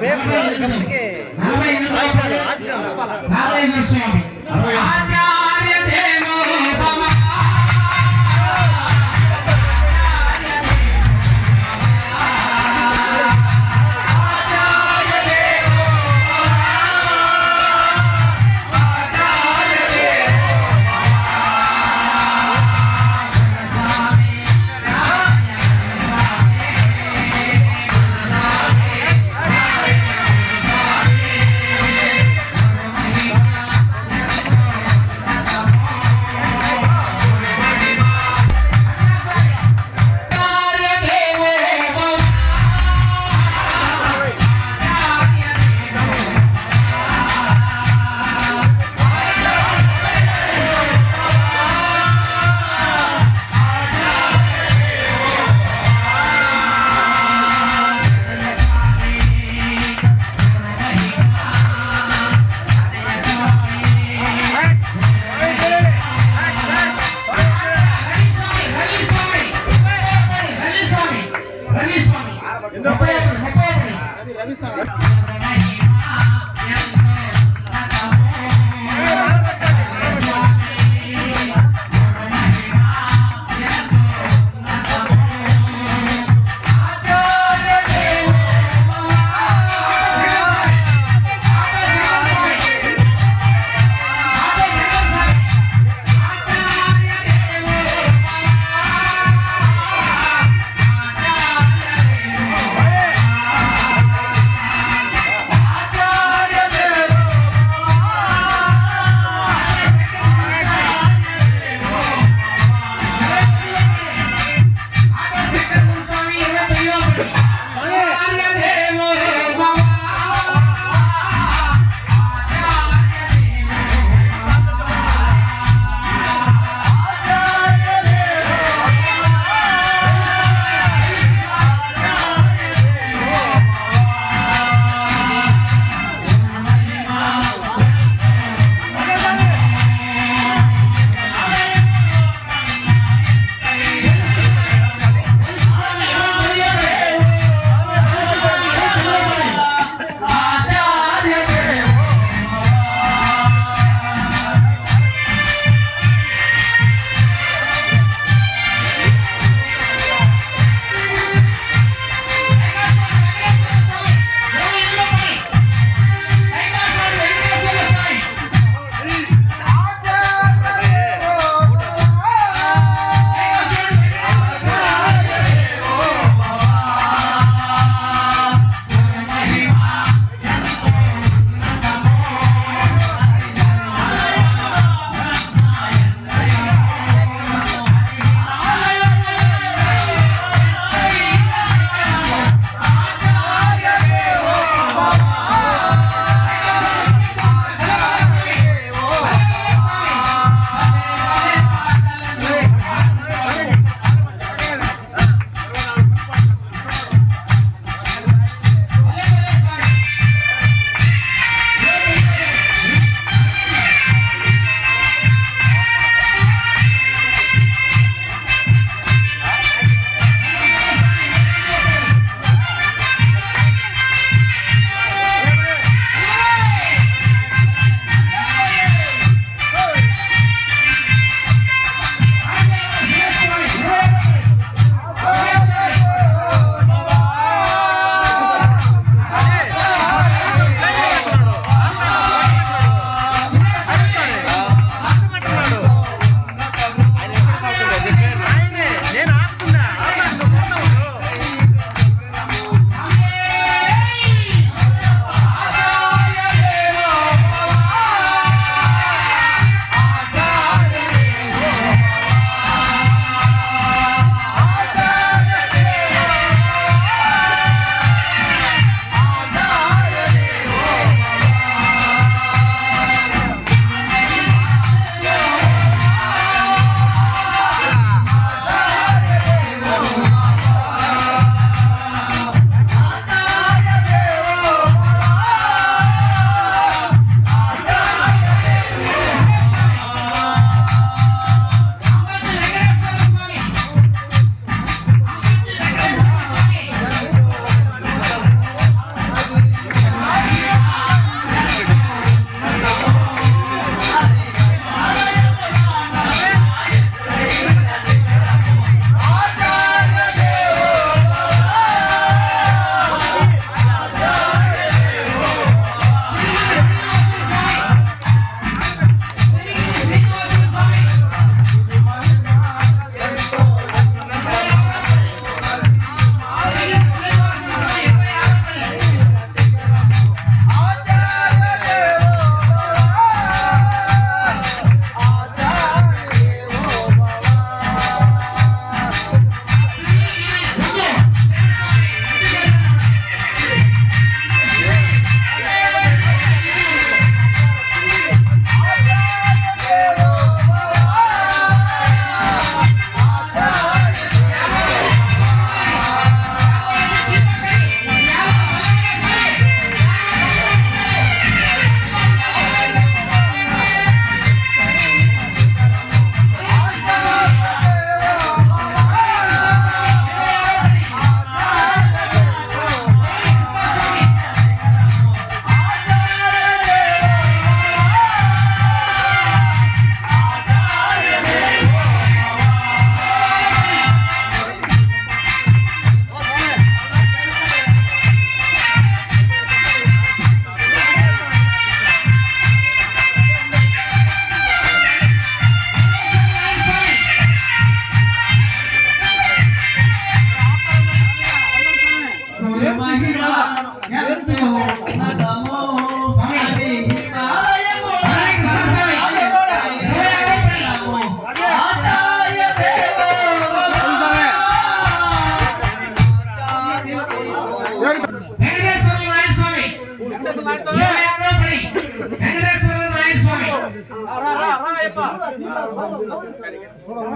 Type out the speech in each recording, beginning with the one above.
నలభై ఎనిమిదవ పడి రాఘవేంద్ర స్వామి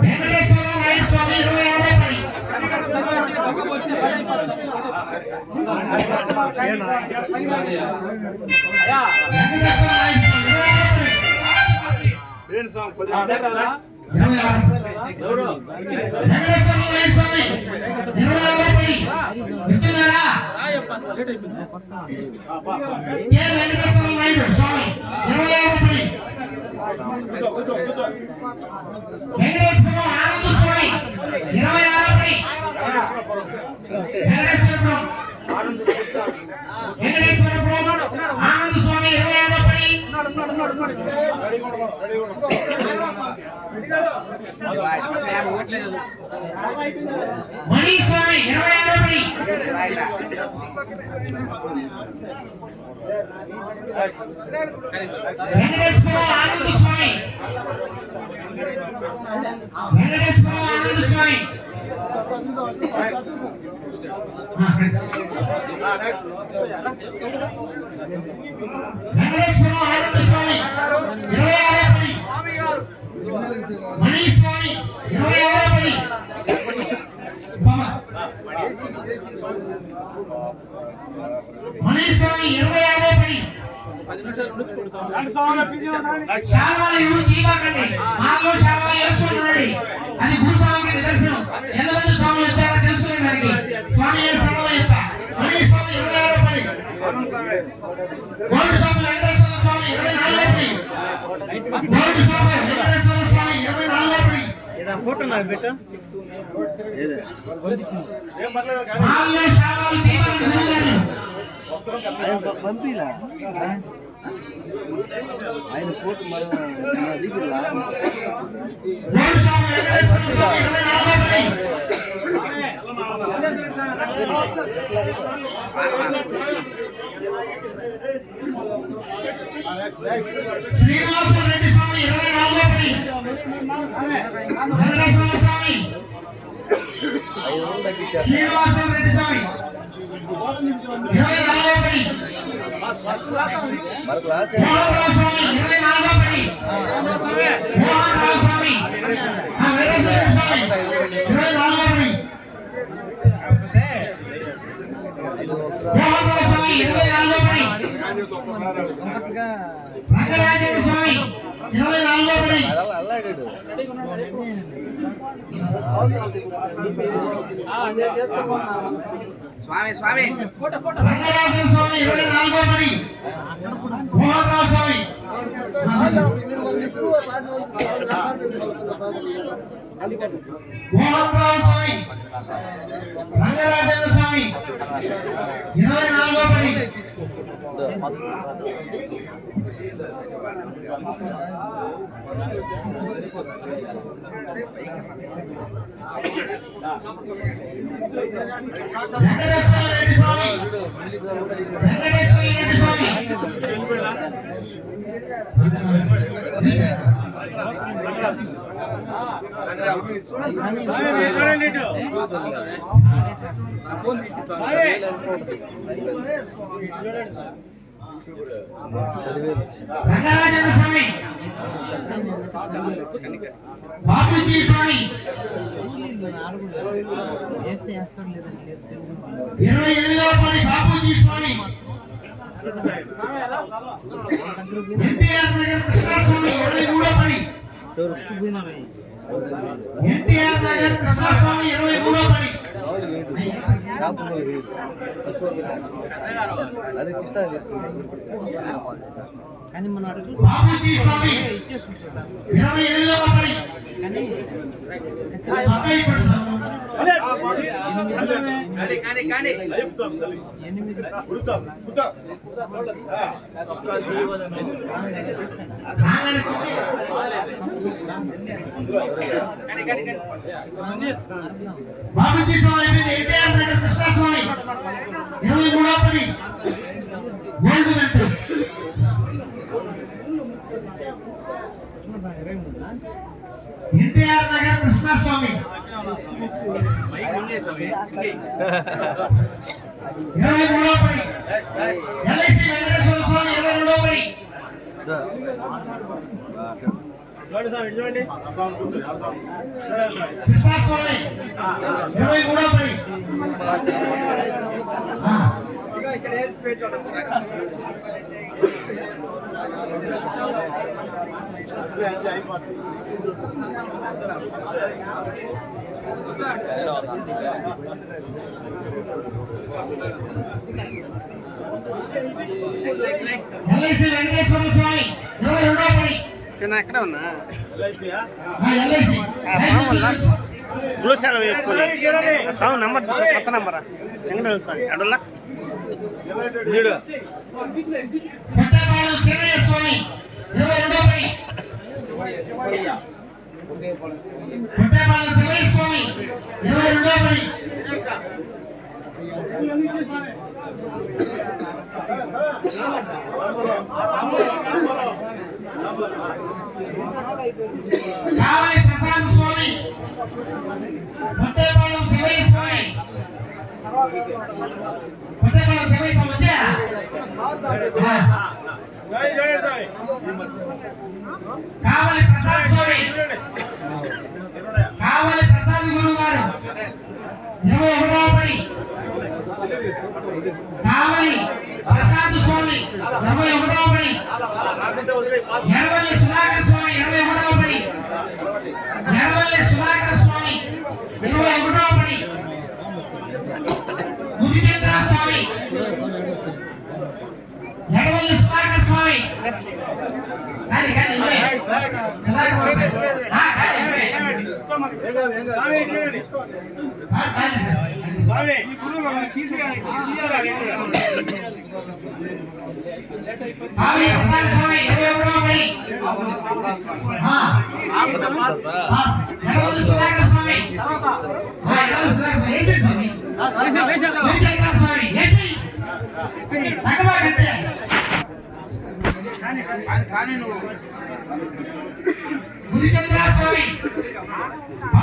వెంకటేశ్వర నాయుడు స్వామి ఇరవై ఆరో వెంకటేశ్వర నాయుడు స్వామి ఆరు వెంకటేశ్వర నాయుడు స్వామి ఇరవై ఆరో వింటున్నారా ఏ వెంకటేశ్వర నాయుడు స్వామి ఇరవై ఆరో పడి వెంకటేశ్వరం ఆనంద స్వామి ఇరవై ఆరో పడి వెంకటేశ్వరం వెంకటేశ్వరపురం ఆనంద స్వామి ఇరవై ఆరో పడి మణి స్వామి ఇరవై ఆరో పడి వెంకటేశ్వరం ఆనంద స్వామి వెంకటేశ్వరం ఆనంద స్వామి వెంకటేశ్వరం ఆనంద స్వామి ఇరవై ఆరో పడి మణి స్వామి ఇరవై ఆరో పడి బాబా. ఇరవై యాభై పని. శాల్వాలు ఎవరు తీయకండి మాలో శాల్వాలు వేసుకుంటున్నాడు అది గురుస్వామికి నిదర్శనం. ఎంతమంది స్వామి వచ్చారో తెలుసుకునే దానికి స్వామి సమయం చెప్ప. మణి స్వామి ఇరవై ఆరో పని. గోల్డ్ స్వామి వెంకటేశ్వర స్వామి ఇరవై నాలుగో పడి గోల్డ్ స్వామి వెంకటేశ్వర ఫోటో నాకు పెట్ట పంపిలా ఆయన ఫోటో మనం తీసిలా గోల్డ్ స్వామి వెంకటేశ్వర స్వామి ఇరవై నాలుగో పడి శ్రీనివాస రెడ్డి స్వామి ఇరవై నాలుగో పడి వెంకటేశ్వర స్వామి. శ్రీనివాస రెడ్డి స్వామి. ఇరవై నాలుగో పని. మోహన్ రావు స్వామి ఇరవై నాలుగో పడి మోహన్ రావు స్వామి వెంకటేశ్వర స్వామి. ఇరవై నాలుగో పడి మోహన్ రావు స్వామి ఇరవై నాలుగో పడి రంగరాజేంద్ర స్వామి ఇరవై నాలుగో పడి. స్వామి స్వామి. రంగరాజన్ స్వామి ఇరవై నాలుగో పడి. మోహన్ స్వామి. మోహన్ స్వామి. రంగరాజన్ స్వామి. ఇరవై నాలుగో రంగరాజన స్వామి వెంకటేశ్వర స్వామి బాపూజీ స్వామి ఇరవై ఎనిమిదవ పని బాపూజీ స్వామి ఎన్టీఆర్ నగర్ కృష్ణస్వామి ఇరవై మూడో పని ఎన్టీఆర్ నగర్ కృష్ణస్వామి ఇరవై మూడో పని అది కృష్ణ కానీ మనం అటు చూసి కృష్ణస్వామి. ఇరవై ఎనిమిదవ పది అబ్బాయి పడి ఎన్టీఆర్ నగర్ కృష్ణస్వామి. ఇరవై మూడో పది ఎల్ఐసి వెంకటేశ్వర స్వామి ఇరవై మూడో పది కృష్ణస్వామి ఇరవై మూడో పడి ఆ, ఎల్ఐసి వెంకటేశ్వర స్వామి ఇరవై రెండో పడి చిన్న ఎక్కడ ఉన్నా. ఆ, ఎల్ఐసి బ్లూ షాల్ వేసుకొని సౌండ్ నంబర్ కొత్త నంబరా? ఎక్కడ వస్తాను అడుల్లా చూడు. స్వామి ఇరవై రెండో పడి కావాలి శివయ్య స్వామి ఇరవై ప్రసాద్ స్వామి కొత్తపాడు శివయ్య స్వామి. పట్టేపాలెం శివయ్య స్వామి వచ్చారా? కావాలి ప్రసాద్ స్వామి. కావాలి ప్రసాద్ గురువు గారు. ఇరవై ఒకటవ పడి కావాలి ప్రసాద్ స్వామి. ఇరవై పడి. ఎడవల్లి సుధాకర్ స్వామి ఇరవై ఒకటవ పడి. ఎడవల్లి సుధాకర్ స్వామి ఇరవై ఒకటవ పడి. గురుచంద్ర స్వామి. ఎడవల్లి సుధాకర్ స్వామి. కానీ కానీ ఇవ్వే. సుధాకర్ స్వామి. ఆ, కానీ ఇవ్వే. ఆ, కానీ. కావలి ప్రసాద్ స్వామి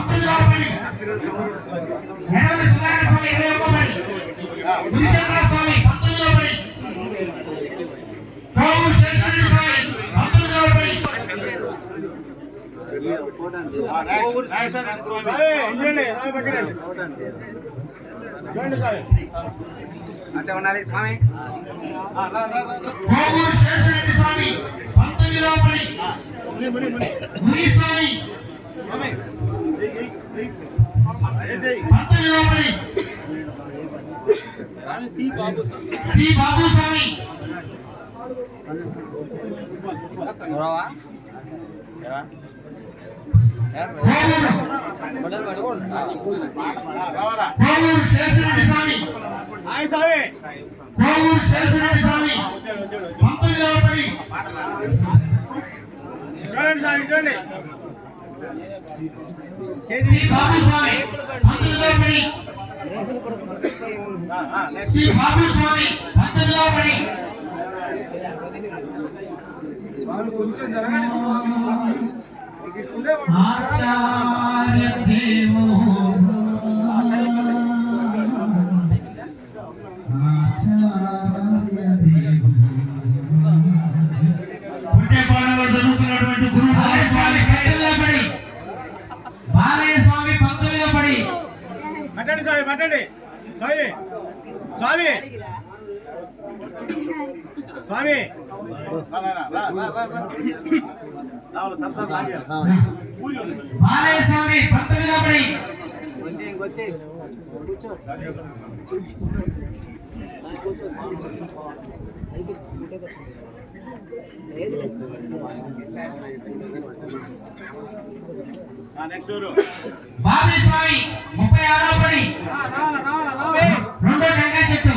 పంతొమ్మిదవ పడి స్వామి ఇరవై ఒక్క స్వామి శేషుడి స్వామి అంటే ఉండాలి స్వామి స్వామి ముని స్వామి. సి బాబు స్వామి కోవూరు స్వామి కోవూరు స్వామి పంతొమ్మిదవ పడి చూడండి సార్ చూడండి పడి. శ్రీ బాబు స్వామి. పంతొమ్మిదవ పడి ఆచార్య దేవో స్వామి స్వామి బాలయ్య స్వామి పంతొమ్మిదవ పడి నెక్స్ట్ ఊరు బాబీ స్వామి ముప్పై ఆరో పడి. రెండో టెంకాయ చెట్టు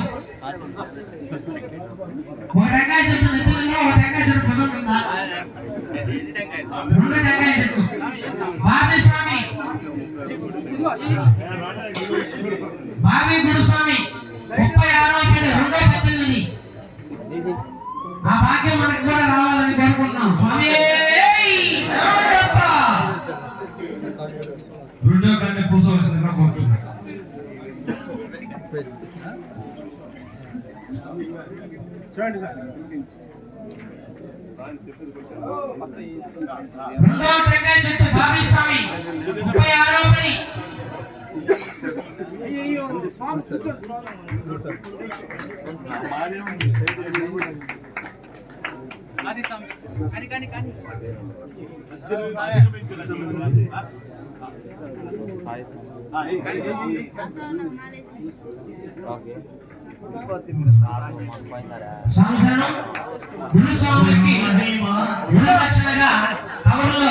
ఒక టెంకాయ చెట్టు నిత్యంగా ఒక టెంకాయ చెట్టు భుజం ఉందా రెండో టెంకాయ చెట్టు బాబీ స్వామి బాబీ గురుస్వామి ముప్పై ఆరో పడి రెండో పద్దెనిమిది ఆ భాగ్యం మనకు కూడా రావాలని కోరుకుంటున్నాం స్వామి శరణమయ్యప్ప. రెండో కన్నా కూర్చోవలసిందిగా కోరుతున్నాం చూడండి సార్ రెండవ టెంకాయ చెట్టు బాబీ స్వామి ముప్పై ఆరో పడి ఓకే సంవత్సరం గురుస్వామికి గురు దక్షిణగా కవర్లో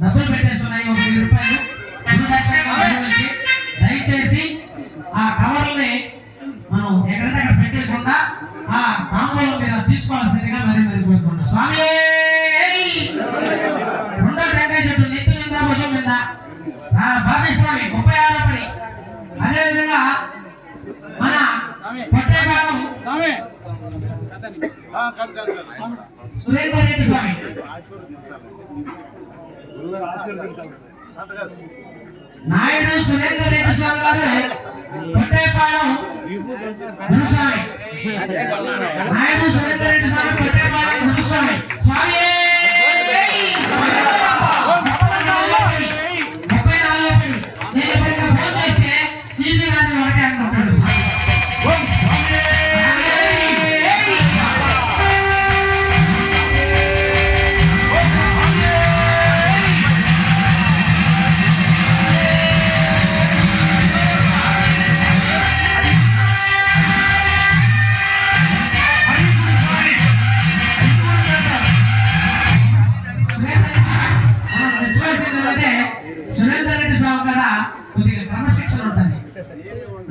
డబ్బులు పెట్టేస్తున్నాయి ఒక వెయ్యి రూపాయలు. గురు దక్షిణగా గురువులకి దయచేసి ఆ కవర్ని మనం ఎక్కడంటే అక్కడ పెట్టేయకుండా ఆ తాంబూలం మీద తీసుకోవాల్సిందిగా మరి మరి కోరుకుంటున్నాం. స్వామి! రెండో టెంకాయ చెట్టు నెత్తి మీద భుజం మీద. ఆ స్వామి ముప్పై ఆరో పడి. అదేవిధంగా మన కొట్టేపాలెం సురేందర్ రెడ్డి స్వామి. నాయుడు సురేందర్ రెడ్డి స్వామి గారు గురుస్వామి. నాయుడు సురేందర్ రెడ్డి స్వామి కొట్టేపాలెం గురుస్వామి.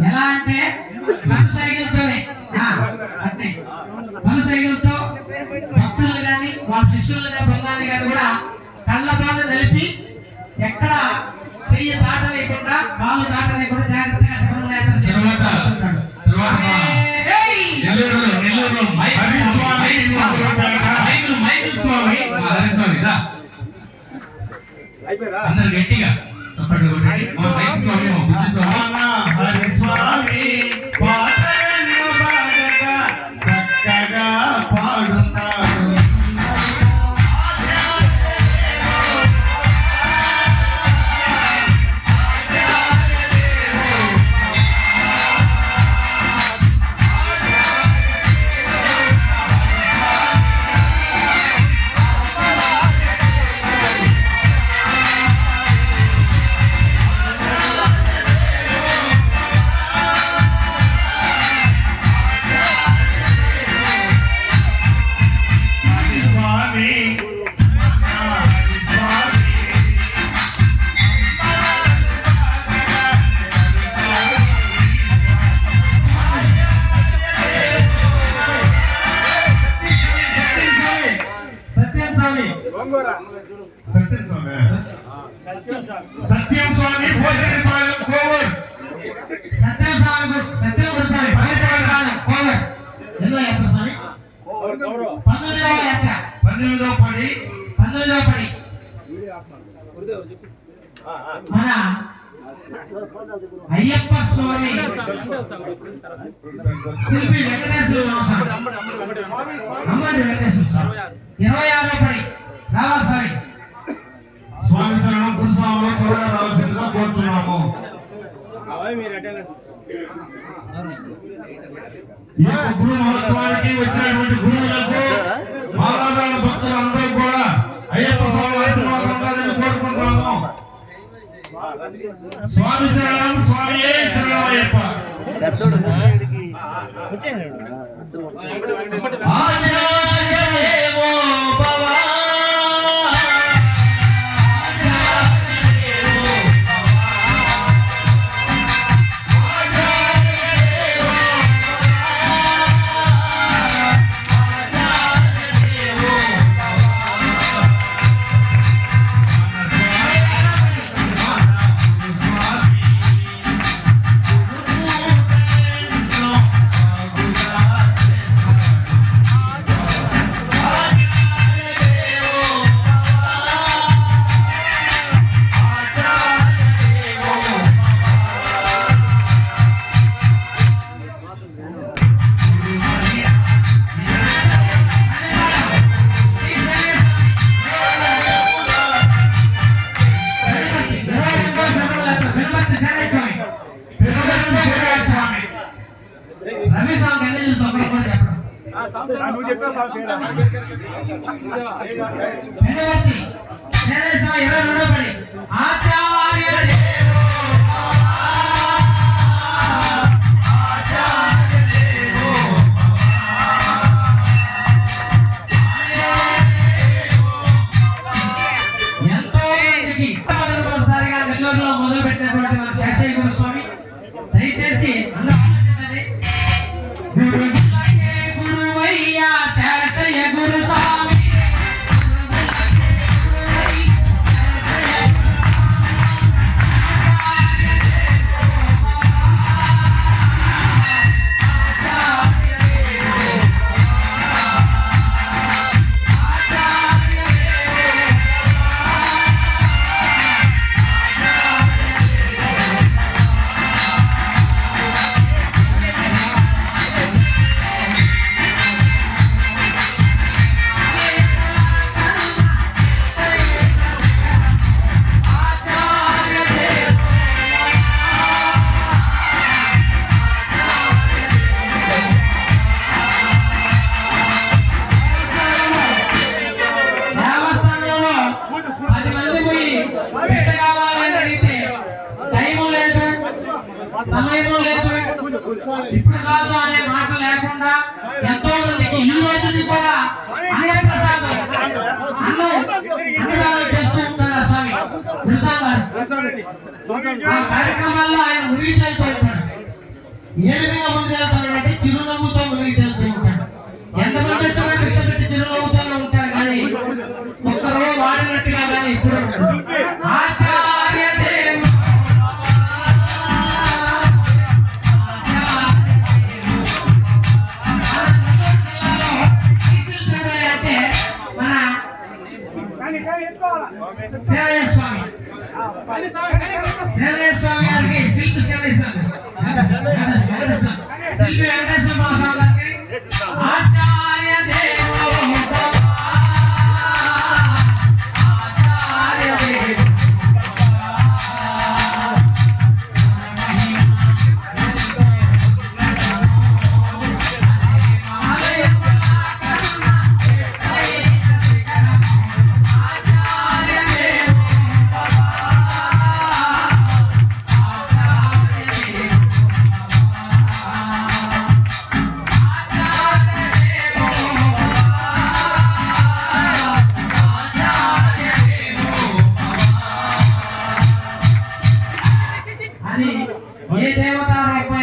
ఎలా అంటే సైకిల్తోనే. అంటే కను సైకిల్తో భక్తులు కానీ వాళ్ళ శిష్యులుగా బృందాన్ని కానీ కూడా కళ్ళతోనే నిలిపి ఎక్కడ చెయ్యి దాటలేకుండా కాలు దాటలేకుండా జాగ్రత్తగా తర్వాత- మైకులు మైకులు స్వామి. మా హరిస్వామి రా. అందరు గట్టిగా. చప్పట్లు స్వామి పాటలను బాగా చక్కగా మన అయ్యప్ప స్వామి శిల్పి వెంకటేశ్వర అమ్మడి వెంకటేశ్వర స్వామి. ఇరవై ఆరో పడి. రావాలి స్వామి స్వామి శరణం గురుస్వాములు త్వరగా రావాల్సిందిగా కోరుతున్నాము. ఈ గురు మహోత్సవానికి వచ్చినటువంటి గురువులకు మాలాధారణ భక్తులందరూ కూడా అయ్యప్ప స్వామి స్వామి శరణం స్వామి శరణం భగవతి సమయంలో లేదు ఇప్పుడు కాదు అనే మాట లేకుండా ఎంతో మందికి ఈ రోజుని కూడా అన్నప్రసాదం అన్నం అన్నదానం చేస్తూ ఉంటారు స్వామి? ఆ కార్యక్రమాల్లో ఆయన మునిగి తేలుతూ ఉంటాడు. ఏ విధంగా ముందు వెళ్తాడంటే చిరునవ్వుతో మునిగి తేలుతూ ఉంటాడు. ఎంతమంది వచ్చినా భిక్ష పెట్టి చిరునవ్వుతూనే ఉంటాడు కానీ ఒక్కరో వాడినట్టుగా కానీ ఇప్పుడు సేవయ్య స్వామి సేవయ్య స్వామి